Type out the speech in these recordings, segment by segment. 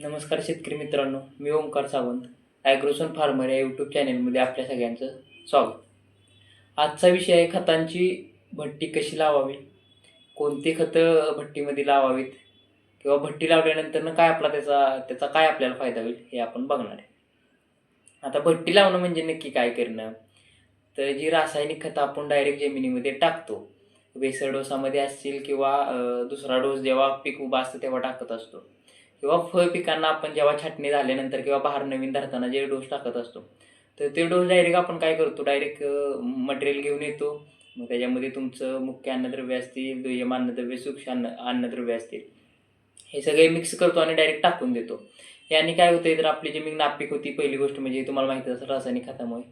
नमस्कार शेतकरी मित्रांनो मी ओंकार सावंत ॲग्रोसन फार्मर या यूट्यूब चॅनेलमध्ये आपल्या सगळ्यांचं स्वागत. आजचा विषय आहे खतांची भट्टी कशी लावावी? कोणती खतं भट्टीमध्ये लावावीत? किंवा भट्टी लावल्यानंतरनं काय आपला त्याचा त्याचा काय आपल्याला फायदा होईल हे आपण बघणार आहे. आता भट्टी लावणं म्हणजे नक्की काय करणं? तर जी रासायनिक खतं आपण डायरेक्ट जमिनीमध्ये टाकतो वेसळ डोसामध्ये असतील किंवा दुसरा डोस जेव्हा पीक उभा असतं तेव्हा टाकत असतो. किंवा फळ पिकांना आपण जेव्हा छाटणी झाल्यानंतर किंवा बहार नवीन धरताना जे डोस टाकत असतो तर ते डोस डायरेक्ट आपण काय करतो? डायरेक्ट मटेरियल घेऊन येतो. मग त्याच्यामध्ये तुमचं मुख्य अन्नद्रव्य असतील दुय्यम अन्नद्रव्य सूक्ष्म अन्न अन्नद्रव्य असतील हे सगळे मिक्स करतो आणि डायरेक्ट टाकून देतो. याने काय होतं तर आपली जमीन नापीक होती पहिली गोष्ट म्हणजे तुम्हाला माहिती असं रासायनिक खतामुळे.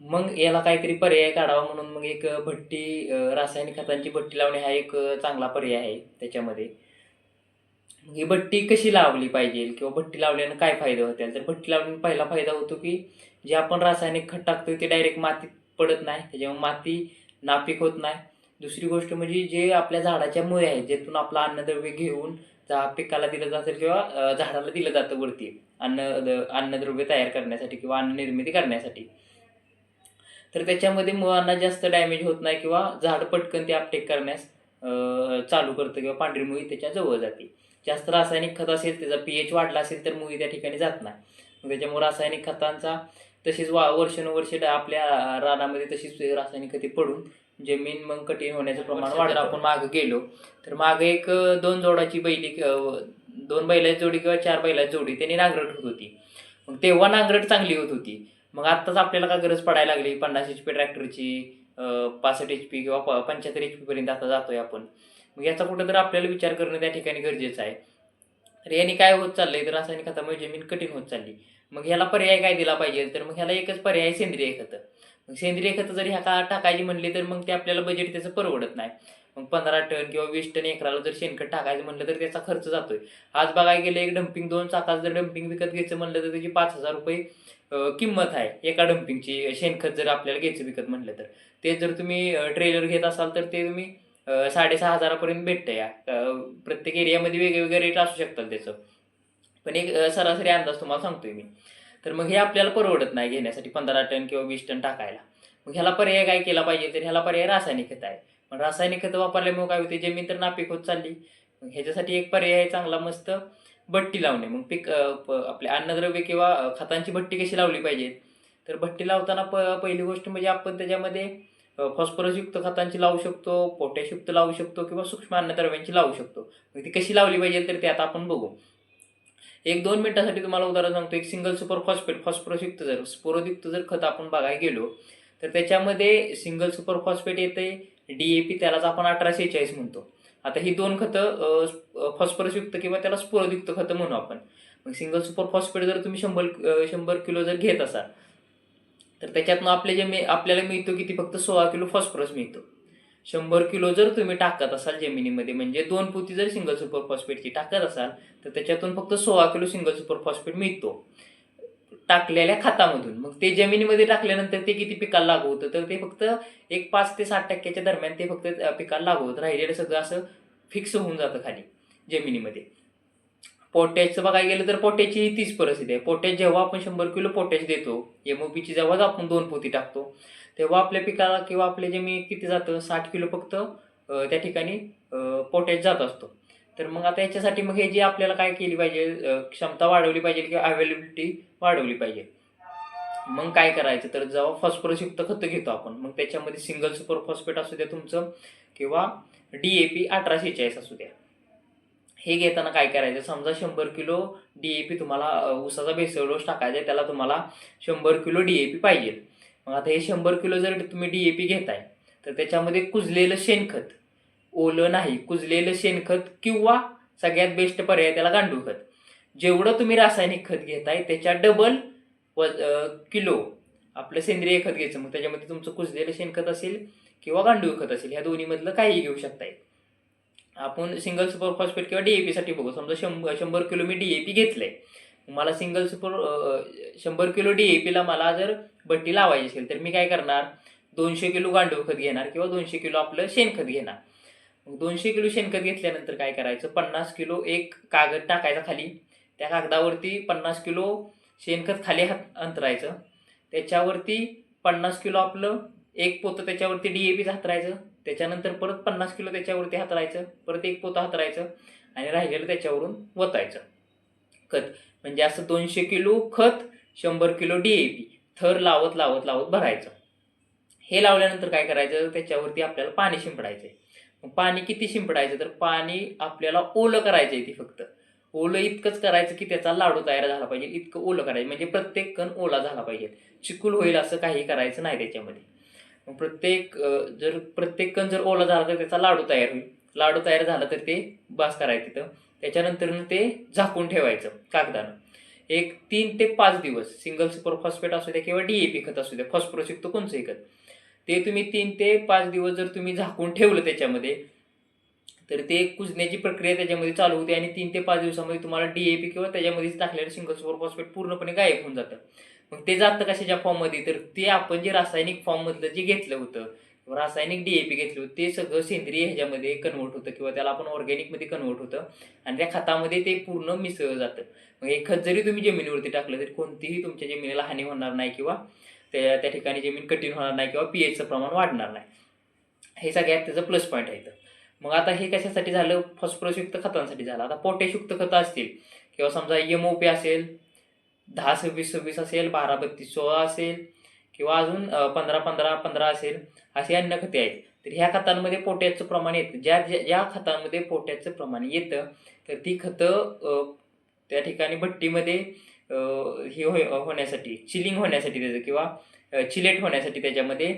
मग याला काहीतरी पर्याय काढावा म्हणून मग एक भट्टी रासायनिक खतांची भट्टी लावणे हा एक चांगला पर्याय आहे त्याच्यामध्ये. ही भट्टी कशी लावली पाहिजे किंवा भट्टी लावल्यानं काय फायदा होतील तर भट्टी लावल्याने पहिला फायदा होतो की जे आपण रासायनिक खत टाकतो ते डायरेक्ट मातीत पडत नाही त्याच्यामुळे माती नापीक होत नाही. दुसरी गोष्ट म्हणजे जे आपल्या झाडाच्या मुळे आहेत ज्यातून आपलं अन्नद्रव्य घेऊन जा पिकाला दिलं जातं किंवा झाडाला दिलं जातं वरती अन्न द- अन्नद्रव्य तयार करण्यासाठी किंवा अन्न निर्मिती करण्यासाठी. तर त्याच्यामध्ये मुळांना जास्त डॅमेज होत नाही किंवा झाड पटकन ते अपटेक करण्यास चालू करतं किंवा पांढरी मुळी त्याच्याजवळ जाते. जास्त रासायनिक खत असेल त्याचा पीएच वाढला असेल तर मुळी त्या ठिकाणी जात नाही. मग त्याच्यामुळे रासायनिक खतांचा तशीच वा वर्षानुवर्षे आपल्या रानामध्ये तशीच रासायनिक खते पडून जमीन मग कठीण होण्याचं प्रमाण वाढत. आपण मागं गेलो तर मागं एक दोन जोडाची बैली दोन बैलाची जोडी किंवा चार बैलाची जोडी त्यांनी नांगरट होत होती. मग तेव्हा नांगरट चांगली होत होती. मग आत्ताच आपल्याला का गरज पडायला लागली? पन्नास एच पी ट्रॅक्टरची पासष्ट एच पी किंवा प- पंच्याहत्तर एच पर्यंत आता जातोय आपण. मग याचा कुठंतरी आपल्याला विचार करणं त्या ठिकाणी गरजेचं आहे. तर याने काय होत चाललंय? तर रासायनिक खतामुळे जमीन कठीण होत चालली. मग ह्याला पर्याय काय दिला पाहिजे? तर मग ह्याला एकच पर्याय सेंद्रिय खतं. मग सेंद्रिय खतं जर ह्या का टाकायची म्हणली तर मग ते आपल्याला बजेट त्याचं परवडत नाही. मग पंधरा टन किंवा वीस टन एकराला जर शेणखत टाकायचं म्हणलं तर त्याचा खर्च जातोय. आज बघायला गेलं एक डम्पिंग दोन चाकाचं जर डम्पिंग विकत घ्यायचं म्हणलं तर त्याची पाच हजार रुपये किंमत आहे एका डम्पिंगची शेणखत जर आपल्याला घ्यायचं विकत म्हटलं तर. ते जर तुम्ही ट्रेलर घेत असाल तर ते तुम्ही साडेसहा हजारापर्यंत भेटतं या प्रत्येक एरियामध्ये वेगवेगळे रेट असू शकतात त्याचं. पण एक सरासरी अंदाज तुम्हाला सांगतोय मी. तर मग हे आपल्याला परवडत नाही घेण्यासाठी पंधरा टन किंवा वीस टन टाकायला. मग ह्याला पर्याय काय केला पाहिजे? तर ह्याला पर्याय रासायनिक खत आहे पण रासायनिक खतं वापरल्यामुळे काय होते जमीन तर नापीक होत चालली. ह्याच्यासाठी एक पर्याय आहे चांगला मस्त भट्टी लावणे. मग पीक प- आपले अन्नद्रव्य किंवा खतांची भट्टी कशी लावली पाहिजे तर भट्टी लावताना प पहिली गोष्ट म्हणजे आपण त्याच्यामध्ये फॉस्फरसयुक्त खतांची लावू शकतो पोटॅशयुक्त लावू शकतो किंवा सूक्ष्म अन्नद्रव्यांची लावू शकतो. मग ती कशी लावली पाहिजे तर ते आता आपण बघू. एक दोन मिनिटासाठी तुम्हाला उदाहरण सांगतो. एक सिंगल सुपर फॉस्फेट फॉस्फरसयुक्त जर स्पोरोयुक्त जर खत आपण बघायला गेलो तर त्याच्यामध्ये सिंगल सुपर फॉस्फेट येते. पी त्यालाच आपण अठराशे चाळीस म्हणतो. आता ही दोन खतं फॉस्फरसयुक्त किंवा त्याला स्पोरोयुक्त खतं म्हणू आपण. मग सिंगल सुपर फॉस्फेट जर तुम्ही शंभर शंभर किलो जर घेत असाल तर त्याच्यातनं आपले जे आपल्याला मिळतो किती? फक्त सोळा किलो फॉस्फरस मिळतो. शंभर किलो जर तुम्ही टाकत असाल जमिनीमध्ये म्हणजे दोन पोती जर सिंगल सुपर फॉस्फेटची टाकत असाल तर त्याच्यातून फक्त सोळा किलो सिंगल सुपर फॉस्फेट मिळतो. टाकलेल्या खतामधून. मग ते जमिनीमध्ये टाकल्यानंतर ते किती पिकाला लागू होतं? तर ते फक्त एक पाच ते साठ टक्क्याच्या दरम्यान ते फक्त पिकाला लागू होतं राहिलेलं सगळं असं फिक्स होऊन जातं खाली जमिनीमध्ये. पोटॅशचं बघायला गेलं तर पोटॅशची ही तीच परिस्थिती आहे. पोटॅश जेव्हा आपण शंभर किलो पोटॅश देतो एम ओ पीची जेव्हाच आपण दोन पोती टाकतो तेव्हा आपल्या पिकाला किंवा आपल्या मी किती जातं? साठ किलो फक्त त्या ठिकाणी पोटॅश जात असतो. तर मग आता याच्यासाठी मग हे जे आपल्याला काय केली पाहिजे क्षमता वाढवली पाहिजे किंवा अवेलेबिलिटी वाढवली पाहिजे. मग काय करायचं? तर जेव्हा फॉस्फरसयुक्त खतं घेतो आपण मग त्याच्यामध्ये सिंगल सुपर फॉस्फेट असू द्या तुमचं किंवा डी ए पी अठराशे चाळीस असू द्या. हे घेताना काय करायचं? समजा शंभर किलो डी ए पी तुम्हाला उसाचा ऊसाचा बेसळ डोस टाकायचा आहे त्याला तुम्हाला शंभर किलो डी ए पी पाहिजे. मग आता हे शंभर किलो जर तुम्ही डी ए पी घेताय तर त्याच्यामध्ये कुजलेलं शेणखत ओलं नाही कुजलेलं शेणखत किंवा सगळ्यात बेस्ट पर्याय त्याला गांडूळ खत जेवढं तुम्ही रासायनिक खत घेताय त्याच्या डबल व किलो आपलं सेंद्रिय खत घ्यायचं. मग त्याच्यामध्ये तुमचं कुजलेलं शेणखत असेल किंवा गांडूळ खत असेल ह्या दोन्हीमधलं काहीही घेऊ शकताय. आपण सिंगल सुपर फॉस्फेट किंवा डी ए पीसाठी बघू. समजा शंभर शंभर किलो मी डीएपी आहे मला सिंगल सुपर शंभर किलो डीएपीला मला जर बट्टी लावायची असेल तर मी काय करणार? दोनशे किलो गांडूळ खत घेणार किंवा दोनशे किलो आपलं शेणखत घेणार. मग दोनशे किलो शेणखत घेतल्यानंतर काय करायचं? पन्नास किलो एक कागद टाकायचा खाली. त्या कागदावरती पन्नास किलो शेणखत खाली हात अंतरायचं. त्याच्यावरती पन्नास किलो आपलं एक पोतं त्याच्यावरती डी ए पी हातरायचं. त्याच्यानंतर परत पन्नास किलो त्याच्यावरती हातरायचं परत एक पोतं हातरायचं आणि राहिलेलं त्याच्यावरून वतायचं. खत. म्हणजे असं दोनशे किलो खत शंभर किलो डी ए पी. थर लावत लावत लावत भरायचं. हे लावल्यानंतर काय करायचं? त्याच्यावरती आपल्याला पाणी शिंपडायचं आहे मग पाणी किती शिंपडायचं? तर पाणी आपल्याला ओलं करायचं आहे ती फक्त. ओलं इतकंच करायचं की त्याचा लाडू तयार झाला पाहिजे. इतकं ओलं करायचं. म्हणजे प्रत्येक कण ओला झाला पाहिजे. चिकूल होईल असं काही करायचं नाही त्याच्यामध्ये. मग प्रत्येक जर प्रत्येक कण जर ओला झाला तर त्याचा लाडू तयार होईल. लाडू तयार झाला तर ते बास करायचं तिथं. त्याच्यानंतर ते झाकून ठेवायचं कागदानं. एक तीन ते पाच दिवस. सिंगल सुपर फॉस्फेट असू द्या किंवा डीएपी खत असू द्या फॉस्फरस युक्त कोणचंही खत. ते तुम्ही तीन ते पाच दिवस जर तुम्ही झाकून ठेवलं त्याच्यामध्ये तर ते कुजण्याची प्रक्रिया त्याच्यामध्ये चालू होते आणि तीन ते पाच दिवसामध्ये तुम्हाला डीएपी किंवा त्याच्यामध्येच टाकलेलं सिंगल सुपर फॉस्फेट पूर्णपणे गायब होऊन जातं. मग ते जातं कशाच्या फॉर्ममध्ये तर ते आपण जे रासायनिक फॉर्ममधलं जे घेतलं होतं किंवा रासायनिक डीएपी घेतलं होतं ते सगळं सेंद्रिय ह्याच्यामध्ये कन्वर्ट होतं किंवा त्याला आपण ऑर्गॅनिकमध्ये कन्वर्ट होतं आणि त्या खतामध्ये ते पूर्ण मिसळलं जातं. मग हे खत जरी तुम्ही जमिनीवरती टाकलं तरी कोणतीही तुमच्या जमिनीला हानी होणार नाही किंवा त्या त्या ठिकाणी जमीन कठीण होणार नाही किंवा पी एचचं प्रमाण वाढणार नाही. हे सगळ्यात त्याचं प्लस पॉईंट आहे तर मग आता हे कशासाठी झालं? फॉस्फरसयुक्त खतांसाठी झालं. आता पोटॅशयुक्त खतं असतील किंवा समजा एम ओ पी असेल दहा सव्वीस सव्वीस असेल बारा बत्तीस सोळा असेल किंवा अजून पंधरा पंधरा पंधरा असेल अशी अन्य खते आहेत. तर ह्या खतांमध्ये पोटॅशचं प्रमाण येतं. ज्या ज्या ज्या खतांमध्ये पोटॅशचं प्रमाण येतं तर ती खतं त्या ठिकाणी भट्टीमध्ये हे हो होण्यासाठी चिलिंग होण्यासाठी त्याचं किंवा चिलेट होण्यासाठी त्याच्यामध्ये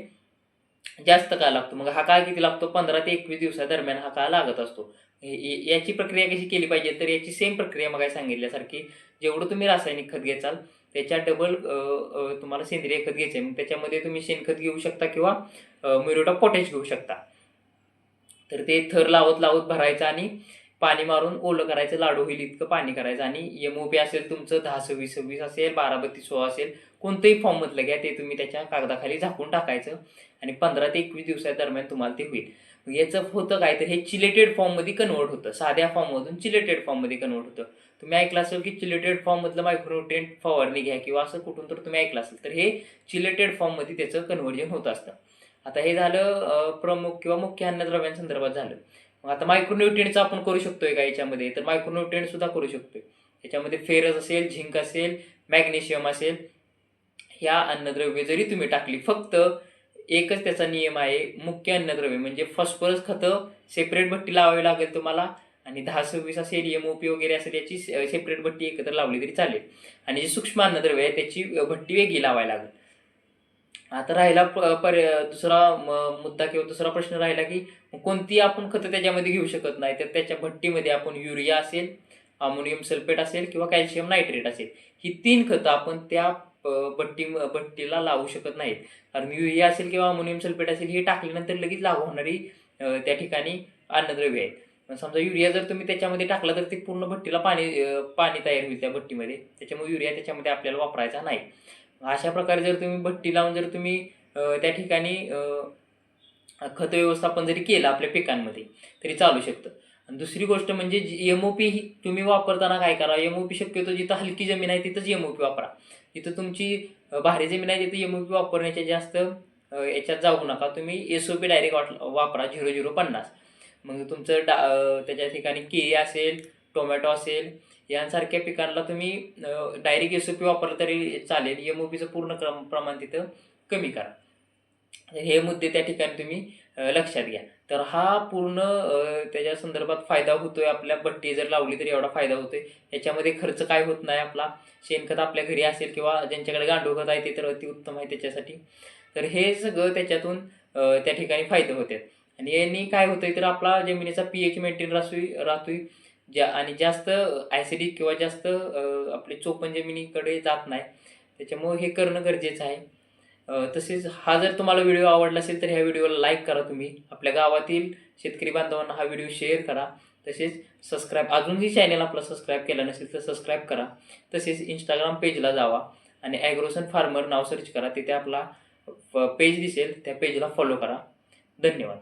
जास्त काळ लागतो. मग हा काळ किती लागतो? पंधरा ते एकवीस दिवसादरम्यान हा काळ लागत असतो. याची प्रक्रिया कशी केली पाहिजे? तर याची सेम प्रक्रिया मग सांगितल्यासारखी. जेवढं तुम्ही रासायनिक खत घेचाल त्याच्या डबल तुम्हाला सेंद्रिय खत घ्यायचं आहे मग त्याच्यामध्ये तुम्ही शेणखत घेऊ शकता किंवा म्युरेट ऑफ पोटॅश घेऊ शकता. तर ते थर लावत लावत भरायचं आणि पाणी मारून ओलं करायचं लाडू होईल इतकं पाणी करायचं. आणि एम ओ पी असेल तुमचं दहा सव्वीस सव्वीस असेल बारा बत्तीस सोळा असेल कोणतंही फॉर्ममधलं घ्या ते तुम्ही त्याच्या कागदाखाली झाकून टाकायचं. आणि पंधरा ते एकवीस दिवसादरम्यान तुम्हाला ते होईल. याचं होतं काय तर हे चिलेटेड फॉर्ममध्ये कन्वर्ट होतं. साध्या फॉर्ममधून चिलेटेड फॉर्ममध्ये कन्वर्ट होतं. तुम्ही ऐकलं असेल की चिलेटेड फॉर्ममधलं मायक्रोन्युट्रिएंट फवारणी घ्या किंवा असं कुठून तर तुम्ही ऐकलं असेल तर हे चिलेटेड फॉर्ममध्ये त्याचं कन्व्हर्जन होत असतं. आता हे झालं प्रमुख किंवा मुख्य अन्नद्रव्यांसंदर्भात झालं. मग आता मायक्रोन्युट्रियंटचं आपण करू शकतोय का याच्यामध्ये? तर मायक्रोन्युट्रिएंट सुद्धा करू शकतोय. याच्यामध्ये फेरस असेल झिंक असेल मॅग्नेशियम असेल ह्या अन्नद्रव्ये जरी तुम्ही टाकली फक्त एकच त्याचा नियम आहे मुख्य अन्नद्रव्य. म्हणजे फॉस्फरस खतं सेपरेट भट्टी लावावी लागेल तुम्हाला. आणि दहा सव्वीस असेल एम ओ पी वगैरे असेल याची सेपरेट भट्टी एकत्र लावली तरी चालेल. आणि जे सूक्ष्म अन्नद्रव्य आहे त्याची भट्टी वेगळी लावायला लागेल. आता राहिला प- पर दुसरा म- मुद्दा किंवा दुसरा प्रश्न राहिला की कोणती आपण खतं त्याच्यामध्ये घेऊ शकत नाही तर त्याच्या भट्टीमध्ये आपण युरिया असेल अमोनियम सल्फेट असेल किंवा कॅल्शियम नायट्रेट असेल ही तीन खतं आपण त्या भट्टी भट्टीला लावू शकत नाहीत. कारण युरिया असेल किंवा अमोनियम सल्फेट असेल हे टाकल्यानंतर लगेच लागू होणारी त्या ठिकाणी अन्नद्रव्य आहेत. समजा युरिया जर तुम्ही त्याच्यामध्ये टाकला तर ते पूर्ण भट्टीला पाणी पाणी तयार होईल त्या भट्टीमध्ये त्याच्यामुळे युरिया त्याच्यामध्ये आपल्याला वापरायचा नाही. अशा प्रकारे जर तुम्ही भट्टी लावून जर तुम्ही त्या ठिकाणी खत व्यवस्थापन जरी केलं आपल्या पिकांमध्ये तरी चालू शकतं. आणि दुसरी गोष्ट म्हणजे एम ओ पी ही तुम्ही वापरताना काय करा? एम ओ पी शक्यतो जिथं हलकी जमीन आहे तिथंच एम ओ पी वापरा. इथं तुमची भारी जमीन आहे तिथं एम ओ पी वापरण्याच्या जास्त याच्यात जाऊ नका. तुम्ही एस ओ पी डायरेक्ट वाट वापरा झिरो झिरो पन्नास. मग तुमचं डा त्याच्या ठिकाणी केळी असेल टोमॅटो असेल यांसारख्या पिकांना तुम्ही डायरेक्ट एस ओ पी वापरलं तरी चालेल. एम ओ पीचं पूर्ण क्रम प्रमाण तिथं कमी करा. हे मुद्दे त्या ठिकाणी तुम्ही लक्षात घ्या. तर हा पूर्ण त्याच्या संदर्भात फायदा होतोय आपल्या बट्टी जर लावली तर एवढा फायदा होतोय. याच्यामध्ये खर्च काय होत नाही आपला. शेणखत आपल्या घरी असेल किंवा ज्यांच्याकडे गांडूळ खत आहे ते तर अतिउत्तम आहे त्याच्यासाठी. तर हे सगळं त्याच्यातून त्या ठिकाणी फायदे होतात. आणि यांनी काय होतंय तर आपला जमिनीचा पी एच मेंटेन राहतो राहतोय. ज्या आणि जास्त ॲसिडिक किंवा जास्त आपले चोपन जमिनीकडे जात नाही. त्याच्यामुळे हे करणं गरजेचं आहे. तसेच हा जर तुम्हाला व्हिडिओ आवडला असेल तर ह्या व्हिडिओला लाईक करा तुम्ही. आपल्या गावातील शेतकरी बांधवांना हा व्हिडिओ शेअर करा. तसेच सबस्क्राईब अजूनही चॅनल आपला सबस्क्राईब केला नसेल तर सबस्क्राईब करा. तसेच इंस्टाग्राम पेजला जावा आणि ॲग्रोसन फार्मर नाव सर्च करा. तिथे आपला पेज दिसेल. त्या पेजला फॉलो करा. धन्यवाद.